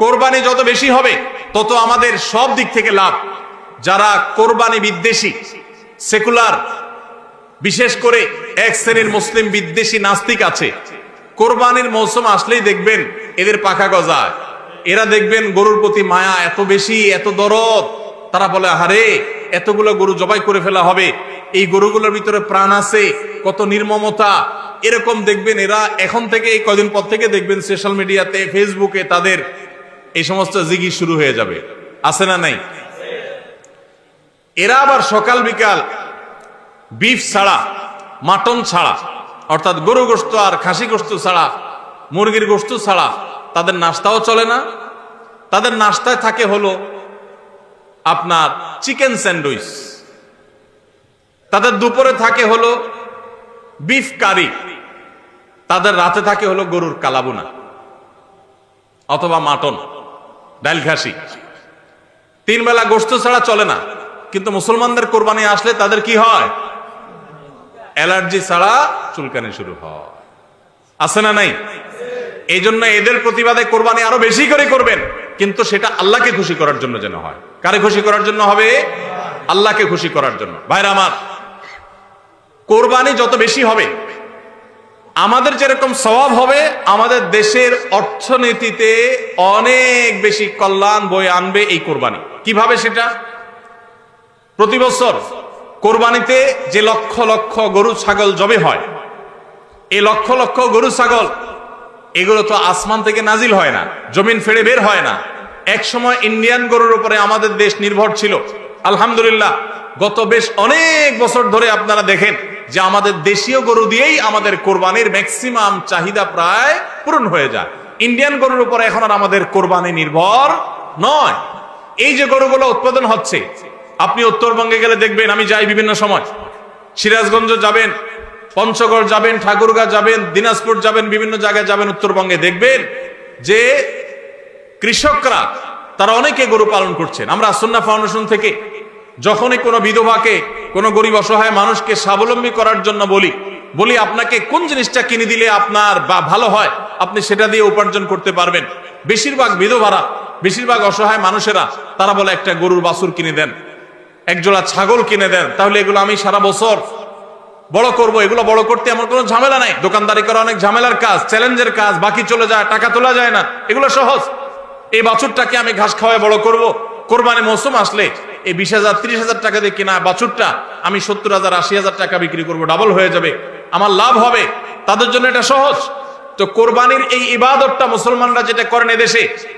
কোরবানি যত বেশি হবে, তত আমাদের সব দিক থেকে লাভ। যারা কোরবানি বিদ্বেষী, সেকুলার, বিশেষ করে এক শ্রেণির মুসলিম বিদ্বেষী নাস্তিক আছে, কোরবানির মৌসুম আসলেই দেখবেন এদের পাখা গজায়। এরা দেখবেন গরুর প্রতি মায়া এত বেশি, এত দরদ। তারা বলে, আহারে, এতগুলো গরু জবাই করে ফেলা হবে। এই গরুগুলোর ভিতরে প্রাণ আছে, কত নির্মমতা। এরকম দেখবেন এরা এখন থেকে, এই কদিন পর থেকে দেখবেন সোশ্যাল মিডিয়াতে ফেসবুকে তাদের এই সমস্ত জিগি শুরু হয়ে যাবে। আছে না নাই? এরা আবার সকাল বিকাল বিফ ছাড়া, মাটন ছাড়া, অর্থাৎ গরু গোস্ত আর খাসি গোস্ত ছাড়া, মুরগির গোস্ত ছাড়া তাদের নাস্তাও চলে না। তাদের নাস্তায় থাকে হলো আপনার চিকেন স্যান্ডউইচ। তাদের দুপুরে থাকে হলো বিফ কারি। তাদের রাতে থাকে হলো গরুর কালাবুনা অথবা মাটন। ডাইল খাসি তিন বেলা গোস্ত ছাড়া চলে না। কিন্তু মুসলমানদের কোরবানি আসলে তাদের কি হয়? অ্যালার্জি ছাড়া চুলকানি শুরু হয়। আছে না নাই? এই জন্য এদের প্রতিবাদে কোরবানি আরও বেশি করে করবেন। কিন্তু সেটা আল্লাহকে খুশি করার জন্য যেন হয়। কারে খুশি করার জন্য হবে? আল্লাহকে খুশি করার জন্য। ভাইরা আমার, কোরবানি যত বেশি হবে আমাদের যেরকম স্বভাব হবে, আমাদের দেশের অর্থনীতিতে অনেক বেশি কল্যাণ বয়ে আনবে এই কোরবানি। কীভাবে সেটা? প্রতি বছর কোরবানিতে যে লক্ষ লক্ষ গরু, ছাগল জবে হয়, এই লক্ষ লক্ষ গরু, ছাগল, এগুলো তো আসমান থেকে নাজিল হয় না, জমিন ফেড়ে বের হয় না। এক সময় ইন্ডিয়ান গরুর উপরে আমাদের দেশ নির্ভর ছিল। আলহামদুলিল্লাহ, গত বেশ অনেক বছর ধরে আপনারা দেখেন যে আমাদের দেশীয় গরু দিয়েই আমাদের কোরবানির ম্যাক্সিমাম চাহিদা প্রায় পূরণ হয়ে যায়। ইন্ডিয়ান গরুর উপরে এখন আর আমাদের কোরবানি নির্ভর নয়। এই যে গরুগুলো উৎপাদন হচ্ছে, আপনি উত্তরবঙ্গে গেলে দেখবেন, আমি যাই বিভিন্ন সময়। সিরাজগঞ্জ যাবেন, পঞ্চগড় যাবেন, ঠাকুরগাঁ যাবেন, দিনাজপুর যাবেন, বিভিন্ন জায়গায় যাবেন উত্তরবঙ্গে দেখবেন যে কৃষকরা, তারা অনেকে গরু পালন করছেন। আমরা আসন্না ফাউন্ডেশন থেকে যখনই কোনো বিধবাকে কোনো গরিব অসহায় মানুষকে স্বাবলম্বী করার জন্য বলি বলি আপনাকে কোন জিনিসটা কিনে দিলে আপনার বা ভালো হয়, আপনি সেটা দিয়ে উপার্জন করতে পারবেন। বেশিরভাগ বিধবারা, বেশিরভাগ অসহায় মানুষেরা, তারা বলে একটা গরুর বাছুর কিনে দেন, একজোড়া ছাগল কিনে দেন, তাহলে এগুলো আমি সারা বছর বড় করব, এগুলো বড় করতে আমার কোনো ঝামেলা নাই। দোকানদারি করা অনেক ঝামেলার কাজ, চ্যালেঞ্জের কাজ, বাকি চলে যায়, টাকা তোলা যায় না, এগুলো সহজ। এই বাছুরটাকে আমি ঘাস খাওয়ায় বড় করব, কোরবানি মৌসুম আসলে এই বিশ হাজার, ত্রিশ হাজার টাকা দিয়ে কেনা বাছুরটা আমি সত্তর হাজার, আশি হাজার টাকা বিক্রি করব ডাবল হয়ে যাবে। আমার লাভ হবে। তাদের জন্য এটা সহজ। তো কোরবানির এই ইবাদতটা মুসলমানরা যেটা করেন এদেশে